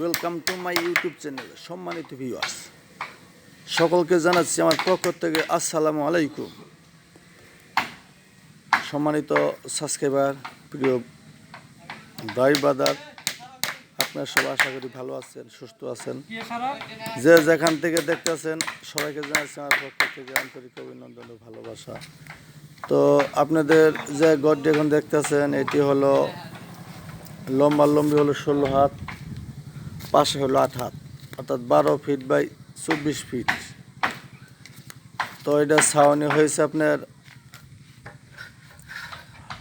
Welcome to my YouTube channel সম্মানিত viewers সকলকে জানাচ্ছি আমার পক্ষ থেকে আসসালামু আলাইকুম। সম্মানিত সাবস্ক্রাইবার প্রিয় ভাই বাদার আপনার সবাই আশা করি ভালো আছেন, সুস্থ আছেন। যে যেখান থেকে দেখতেছেন, সবাইকে জানাচ্ছি আমার পক্ষ থেকে আন্তরিক অভিনন্দন ও ভালোবাসা। তো আপনাদের যে গড্ডি এখন দেখতেছেন, এটি হলো লম্বা লম্বি হলো ষোলো হাত। পাশে হলো আট হাত, অর্থাৎ বারো ফিট বাই চব্বিশ ফিট তো এটা ছাউনি হয়েছে আপনার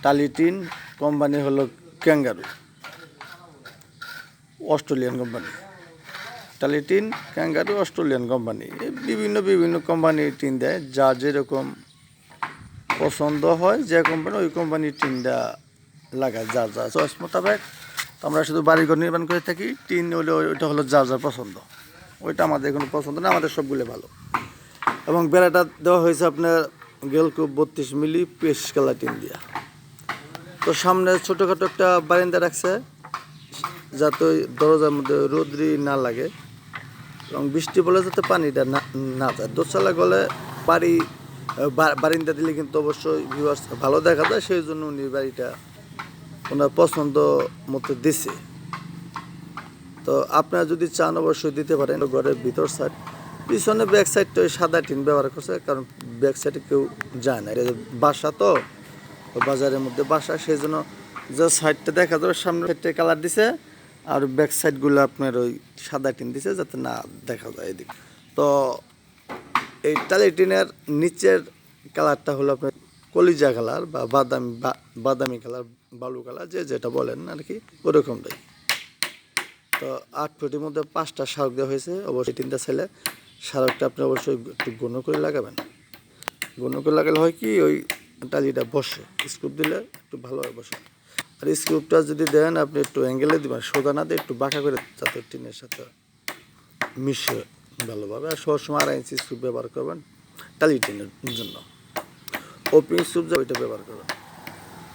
টালিটিন কোম্পানি হলো ক্যাঙ্গারু, অস্ট্রেলিয়ান কোম্পানি। টালিটিন ক্যাঙ্গারু, অস্ট্রেলিয়ান কোম্পানি। বিভিন্ন বিভিন্ন কোম্পানি টিন দেয়, যা যেরকম পছন্দ হয় যে কোম্পানি, ওই কোম্পানির টিনটা লাগায়, যা যা চয়েস মোতাবেক। তো আমরা শুধু বাড়িঘর নির্মাণ করে থাকি, টিন হলে ওইটা হলো যা যা পছন্দ। ওইটা আমাদের কোনো পছন্দ না, আমাদের সবগুলো ভালো। এবং বেড়াটা দেওয়া হয়েছে আপনার গেলকো বত্রিশ মিলি পেস্ট কালার টিন দিয়া। তো সামনে ছোটোখাটো একটা বারিন্দা রাখছে, যাতে দরজার মধ্যে রোদ্রি না লাগে। এবং বৃষ্টি পড়লে যাতে পানিটা না না যায়। দোতলা গলে বাড়ি বারিন্দা দিলে কিন্তু অবশ্যই ভালো দেখা যায়, সেই জন্য উনি বাড়িটা ওনার পছন্দ মতো দিছে। তো আপনারা যদি চান অবশ্যই দিতে পারেন। ঘরের ভিতর সাইড পিছনে ব্যাক সাইডটা ওই সাদা টিন ব্যবহার করছে, কারণ ব্যাক সাইডে কেউ যায় না। বাসা তো বাজারের মধ্যে বাসা সেই জন্য যে সাইডটা দেখা যাবে সামনে সাইডটা কালার দিছে, আর ব্যাক সাইডগুলো আপনার ওই সাদা টিন দিছে, যাতে না দেখা যায় এদিক। তো এই টালি টিনের নিচের কালারটা হলো আপনার কলিজা কালার বা বাদামি বাদামি কালার, বালু কালার, যে যেটা বলেন আর কি ওরকমটাই তো আট ফুটের মধ্যে পাঁচটা শারক দেওয়া হয়েছে, অবশ্যই তিনটা ছেলে শারকটা আপনি অবশ্যই একটু ঘন করে লাগাবেন। ঘন করে লাগালে হয় কি, ওই টালিটা বসে, স্ক্রুপ দিলে একটু ভালোভাবে বসে। আর স্ক্রুপটা যদি দেন, আপনি একটু অ্যাঙ্গেলে দিবেন, সোজা না দিয়ে একটু বাঁকা করে যাতে টিনের সাথে মিশে ভালোভাবে। আর সবসময় আড়াই ইঞ্চি স্ক্রুপ ব্যবহার করবেন, টালি টিনের জন্য। ওপেনিং স্ক্রুপ যা ওইটা ব্যবহার করবেন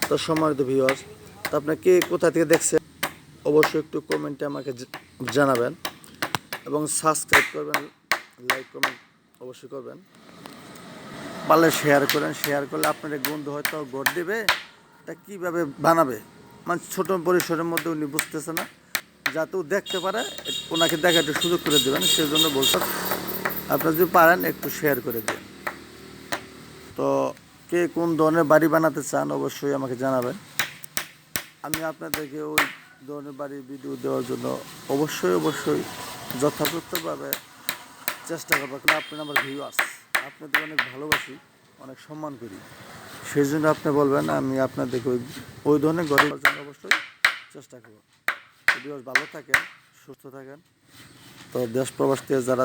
তো সম্মানিত ভিউয়ার্স তো আপনার কে কোথা থেকে দেখছেন, অবশ্যই একটু কমেন্টে আমাকে জানাবেন এবং সাবস্ক্রাইব করবেন লাইক কমেন্ট অবশ্যই করবেন। পারলে শেয়ার করেন শেয়ার করলে আপনার বন্ধু হয়তো গড় দেবে, তা কীভাবে বানাবে? মানে ছোট পরিসরের মধ্যে উনি বুঝতেছে না, যাতে দেখতে পারে, ওনাকে দেখা একটু সুযোগ করে দেবেন সেই জন্য বলছেন আপনারা যদি পারেন একটু শেয়ার করে দেন। তো কে কোন ধরনের বাড়ি বানাতে চান অবশ্যই আমাকে জানাবেন। আমি আপনাদেরকে ওই ধরনের বাড়ির ভিডিও দেওয়ার জন্য অবশ্যই অবশ্যই যথাযথভাবে চেষ্টা করব কারণ আপনার আমার ভিউয়ার্স আপনাদের অনেক ভালোবাসি, অনেক সম্মান করি। সেই জন্য আপনি বলবেন, আমি আপনাদেরকে ওই ওই ধরনের গরিব জন্য অবশ্যই চেষ্টা করব। ভিউয়ার্স ভালো থাকেন, সুস্থ থাকেন। তো দেশ প্রবাস থেকে যারা